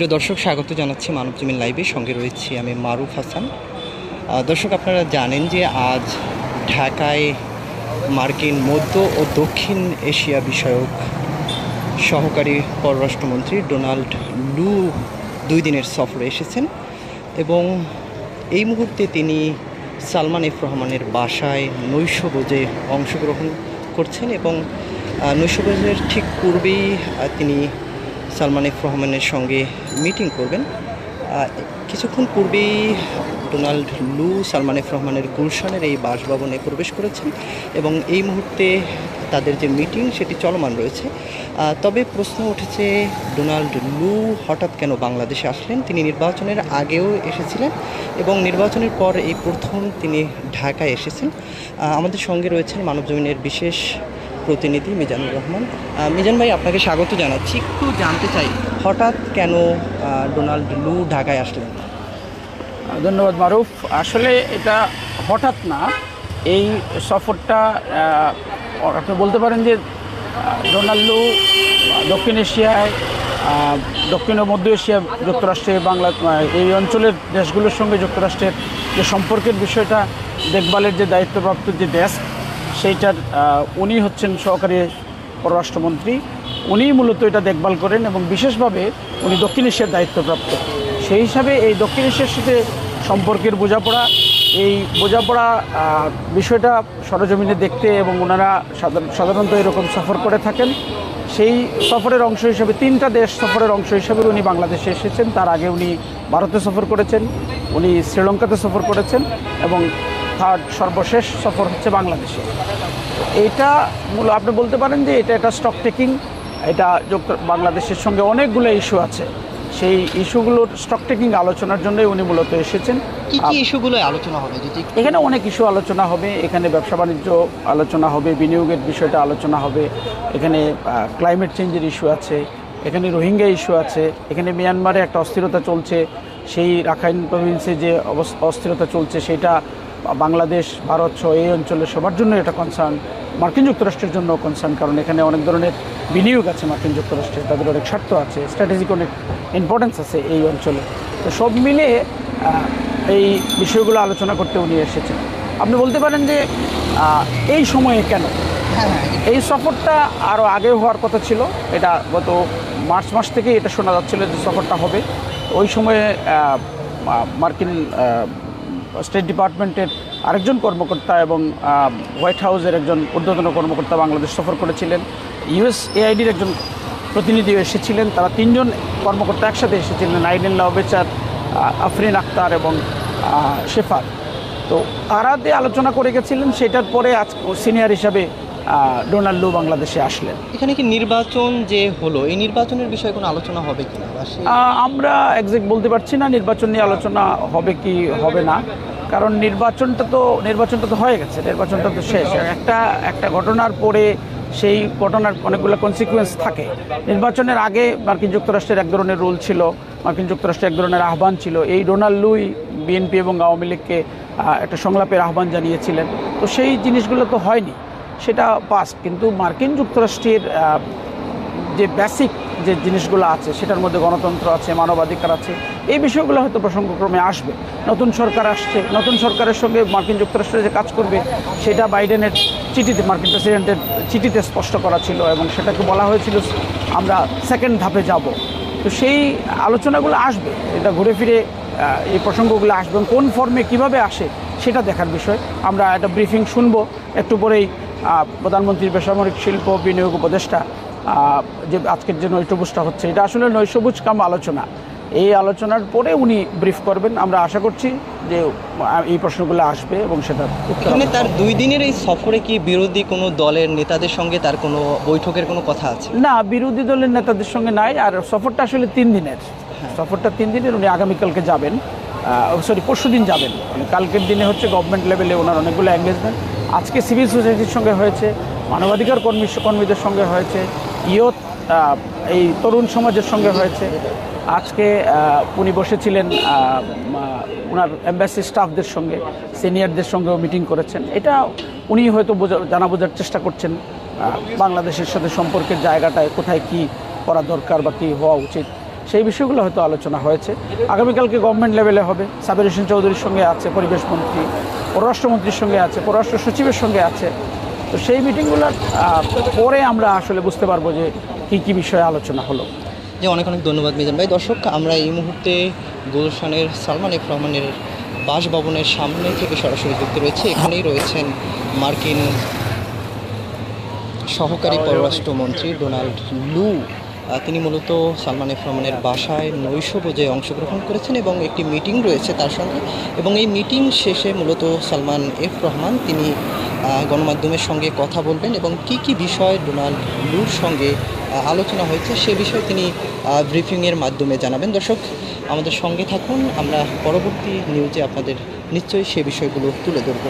প্রিয় দর্শক, স্বাগত জানাচ্ছি মানবজমিন লাইভে। সঙ্গে রয়েছি আমি মারুফ হাসান। দর্শক, আপনারা জানেন যে আজ ঢাকায় মার্কিন মধ্য ও দক্ষিণ এশিয়া বিষয়ক সহকারী পররাষ্ট্রমন্ত্রী ডোনাল্ড লু দুই দিনের সফরে এসেছেন এবং এই মুহূর্তে তিনি সালমান এফ রহমানের বাসায় নৈশভোজে অংশগ্রহণ করছেন এবং নৈশভোজের ঠিক পূর্বেই তিনি সালমান এফ রহমানের সঙ্গে মিটিং করবেন। কিছুক্ষণ পূর্বেই ডোনাল্ড লু সালমান এফ রহমানের গুলশানের এই বাসভবনে প্রবেশ করেছেন এবং এই মুহূর্তে তাদের যে মিটিং সেটি চলমান রয়েছে। তবে প্রশ্ন উঠেছে, ডোনাল্ড লু হঠাৎ কেন বাংলাদেশে আসলেন? তিনি নির্বাচনের আগেও এসেছিলেন এবং নির্বাচনের পর এই প্রথম তিনি ঢাকায় এসেছেন। আমাদের সঙ্গে রয়েছেন মানবজমিনের বিশেষ প্রতিনিধি মিজানুর রহমান। মিজান ভাই আপনাকে স্বাগত জানাচ্ছি। একটু জানতে চাই হঠাৎ কেন ডোনাল্ড লু ঢাকায় আসলেন? ধন্যবাদ মারুফ। আসলে এটা হঠাৎ না। এই সফরটা আপনি বলতে পারেন যে রোনাল্ডো আহ, দক্ষিণ এশিয়ায় দক্ষিণ ও মধ্য এশিয়া যুক্তরাষ্ট্রে বাংলা এই অঞ্চলের দেশগুলোর সঙ্গে যুক্তরাষ্ট্রের যে সম্পর্কের বিষয়টা দেখভালের যে দায়িত্বপ্রাপ্ত যে ডেস্ক সেইটার উনি হচ্ছেন সহকারী পররাষ্ট্রমন্ত্রী। উনিই মূলত এটা দেখভাল করেন এবং বিশেষভাবে উনি দক্ষিণ এশিয়ার দায়িত্বপ্রাপ্ত। সেই হিসাবে এই দক্ষিণ এশিয়ার সাথে সম্পর্কের বোঝাপড়া, এই বোঝাপড়া বিষয়টা সরজমিনে দেখতে এবং ওনারা সাধারণ- সাধারণত এরকম সফর করে থাকেন। সেই সফরের অংশ হিসেবে, তিনটা দেশ সফরের অংশ হিসেবে উনি বাংলাদেশে এসেছেন। তার আগে উনি ভারতে সফর করেছেন, উনি শ্রীলঙ্কাতে সফর করেছেন এবং থার্ড সর্বশেষ সফর হচ্ছে বাংলাদেশে। এটা মূল আপনি বলতে পারেন যে এটা একটা স্টক টেকিং এটা বাংলাদেশের সঙ্গে অনেকগুলো ইস্যু আছে। সেই ইস্যুগুলোর স্টক টেকিং আলোচনার জন্যই উনি মূলত এসেছেন। কি কি ইস্যুগুলো আলোচনা হবে? যদি এখানে অনেক ইস্যু আলোচনা হবে। এখানে ব্যবসা বাণিজ্য আলোচনা হবে বিনিয়োগের বিষয়টা আলোচনা হবে। এখানে ক্লাইমেট চেঞ্জের ইস্যু আছে। এখানে রোহিঙ্গা ইস্যু আছে। এখানে মিয়ানমারে একটা অস্থিরতা চলছে। সেই রাখাইন প্রভিন্সে যে অস্থিরতা চলছে সেটা বাংলাদেশ ভারত সহ এই অঞ্চলের সবার জন্য এটা কনসার্ন মার্কিন যুক্তরাষ্ট্রের জন্য কনসার্ন কারণ এখানে অনেক ধরনের বিনিয়োগ আছে মার্কিন যুক্তরাষ্ট্রে তাদের অনেক স্বার্থ আছে স্ট্র্যাটেজিক অনেক ইম্পর্টেন্স আছে এই অঞ্চলে। তো সব মিলে এই বিষয়গুলো আলোচনা করতে উনি এসেছেন। আপনি বলতে পারেন যে এই সময়ে কেন? হ্যাঁ হ্যাঁ। এই সফরটা আরও আগে হওয়ার কথা ছিল। এটা গত মার্চ মাস থেকেই এটা শোনা যাচ্ছিল যে সফরটা হবে। ওই সময়ে মার্কিন স্টেট ডিপার্টমেন্টের আরেকজন কর্মকর্তা এবং হোয়াইট হাউসের একজন ঊর্ধ্বতন কর্মকর্তা বাংলাদেশ সফর করেছিলেন। ইউএস এআইডির একজন প্রতিনিধি এসেছিলেন। তারা তিনজন কর্মকর্তা একসাথে এসেছিলেন আইডেন লাভেচার আফরিন আক্তার এবং শেফার। তো তারা যে আলোচনা করে গেছিলেন, সেটার পরে আজ সিনিয়র হিসাবে ডোনাল্ডো বাংলাদেশে আসলেন। এখানে কি নির্বাচন যে হলো এই নির্বাচনের বিষয়ে কোনো আলোচনা হবে বা আমরা একজ্যাক্ট বলতে পারছি না নির্বাচন নিয়ে আলোচনা হবে কি হবে না। কারণ নির্বাচনটা তো নির্বাচনটা তো হয়ে গেছে নির্বাচনটা তো শেষ। একটা একটা ঘটনার পরে সেই ঘটনার অনেকগুলো কনসিকুয়েন্স থাকে। নির্বাচনের আগে মার্কিন যুক্তরাষ্ট্রের এক ধরনের রুল ছিল মার্কিন যুক্তরাষ্ট্রের এক ধরনের আহ্বান ছিল। এই ডোনাল্ড লুই বিএনপি এবং আওয়ামী লীগকে একটা সংলাপের আহ্বান জানিয়েছিলেন। তো সেই জিনিসগুলো তো হয়নি। সেটা পাস্ট কিন্তু মার্কিন যুক্তরাষ্ট্রের যে বেসিক যে জিনিসগুলো আছে, সেটার মধ্যে গণতন্ত্র আছে, মানবাধিকার আছে, এই বিষয়গুলো হয়তো প্রসঙ্গক্রমে আসবে। নতুন সরকার আসছে, নতুন সরকারের সঙ্গে মার্কিন যুক্তরাষ্ট্র যে কাজ করবে, সেটা বাইডেনের চিঠিতে, মার্কিন প্রেসিডেন্টের চিঠিতে স্পষ্ট করা ছিল এবং সেটাকে বলা হয়েছিল, আমরা সেকেন্ড ধাপে যাব। তো সেই আলোচনাগুলো আসবে, এটা ঘুরে ফিরে এই প্রসঙ্গগুলো আসবে কোন ফর্মে কীভাবে আসে, সেটা দেখার বিষয়। আমরা একটা ব্রিফিং শুনব, একটু পরেই প্রধানমন্ত্রীর বেসামরিক শিল্প বিনিয়োগ উপদেষ্টা যে আজকের যে নৈশভোজটা হচ্ছে এটা আসলে নৈশভোজ কাম আলোচনা। এই আলোচনার পরে উনি ব্রিফ করবেন। আমরা আশা করছি যে এই প্রশ্নগুলো আসবে এবং সেটা এখানে তার দুই দিনের এই সফরে কি বিরোধী কোনো দলের নেতাদের সঙ্গে তার কোনো বৈঠকের কোনো কথা আছে? না বিরোধী দলের নেতাদের সঙ্গে নাই। আর সফরটা আসলে তিন দিনের। সফরটা তিন দিনের। উনি আগামীকালকে যাবেন। সরি পরশু দিন যাবেন। মানে কালকের দিনে হচ্ছে গভর্নমেন্ট লেভেলে ওনার অনেকগুলো এঙ্গেজমেন্ট আজকে সিভিল সোসাইটির সঙ্গে হয়েছে, মানবাধিকার কর্মী কর্মীদের সঙ্গে হয়েছে, ইয়ত এই তরুণ সমাজের সঙ্গে হয়েছে। আজকে উনি বসেছিলেন ওনার এম্বাসি স্টাফদের সঙ্গে সিনিয়রদের সঙ্গেও মিটিং করেছেন। এটা উনি হয়তো বোঝা- জানা বোঝার চেষ্টা করছেন বাংলাদেশের সাথে সম্পর্কের জায়গাটায় কোথায় কি করা দরকার বা কী হওয়া উচিত। সেই বিষয়গুলো হয়তো আলোচনা হয়েছে। আগামীকালকে গভর্নমেন্ট লেভেলে হবে। সাবির হোসেন চৌধুরীর সঙ্গে আছে পরিবেশ মন্ত্রী, পররাষ্ট্রমন্ত্রীর সঙ্গে আছে, পররাষ্ট্র সচিবের সঙ্গে আছে। তো সেই মিটিংগুলোর পরে আমরা আসলে বুঝতে পারব যে কী কী বিষয়ে আলোচনা হলো। যে অনেক অনেক ধন্যবাদ মিজান ভাই। দর্শক, আমরা এই মুহূর্তে গুলশানের সালমান এফ রহমানের বাসভবনের সামনে থেকে সরাসরি যুক্ত রয়েছে। এখানেই রয়েছেন মার্কিন সহকারী পররাষ্ট্রমন্ত্রী ডোনাল্ড লু। তিনি মূলত সালমান এফ রহমানের বাসায় নৈশভোজে অংশগ্রহণ করেছেন এবং একটি মিটিং রয়েছে তার সঙ্গে। এবং এই মিটিং শেষে মূলত সালমান এফ রহমান তিনি গণমাধ্যমের সঙ্গে কথা বলবেন এবং কি কি বিষয় ডোনাল্ড লুর সঙ্গে আলোচনা হয়েছে সে বিষয়ে তিনি ব্রিফিংয়ের মাধ্যমে জানাবেন। দর্শক, আমাদের সঙ্গে থাকুন। আমরা পরবর্তী নিউজে আপনাদের নিশ্চয়ই সে বিষয়গুলো তুলে ধরব।